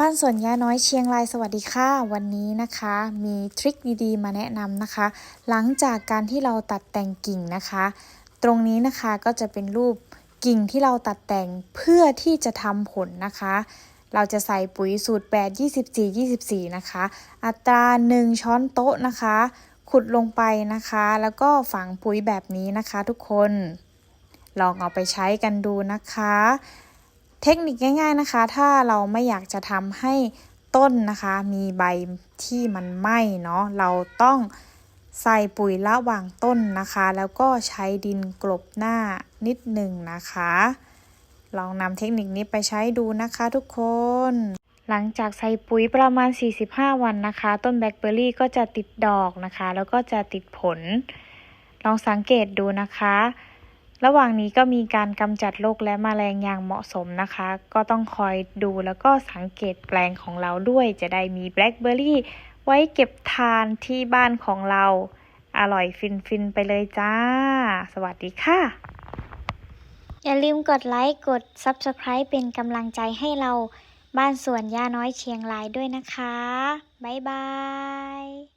บ้านสวนย่าน้อยเชียงรายสวัสดีค่ะ วันนี้นะคะ มีทริคดีๆมาแนะนำนะคะ หลังจากการที่เราตัดแต่งกิ่งนะคะ ตรงนี้นะคะก็จะเป็นรูปกิ่งที่เราตัดแต่งเพื่อที่จะทำผลนะคะ เราจะใส่ปุ๋ยสูตร 8 24 24 นะคะ อัตรา 1 ช้อนโต๊ะนะคะ ขุดลงไปนะคะ แล้วก็ฝังปุ๋ยแบบนี้นะคะทุกคน ลองเอาไปใช้กันดูนะคะ เทคนิคง่าย ๆนะคะ ถ้าเราไม่อยากจะทำให้ต้นนะคะ มีใบที่มันไหม้เนาะเราต้องใส่ปุ๋ยระหว่างต้นนะคะ แล้วก็ใช้ดินกลบหน้านิดหนึ่งนะคะ ลองนำเทคนิคนี้ไปใช้ดูนะคะทุกคน หลังจากใส่ปุ๋ยประมาณ 45 วันนะคะ ต้นแบล็คเบอร์รี่ก็จะติดดอกนะคะ แล้วก็จะติดผล ลองสังเกตดูนะคะ ระหว่างนี้ก็มีการกำจัดโรคและแมลงอย่างเหมาะสมนะคะ ก็ต้องคอยดูแล้วก็สังเกตแปลงของเราด้วย จะได้มีแบล็คเบอร์รี่ไว้เก็บทานที่บ้านของเรา อร่อยฟินๆไปเลยจ้า สวัสดีค่ะ อย่าลืมกดไลค์กด Subscribe เป็นกำลังใจให้เราบ้านสวนย่าน้อยเชียงรายด้วยนะคะ บ๊ายบาย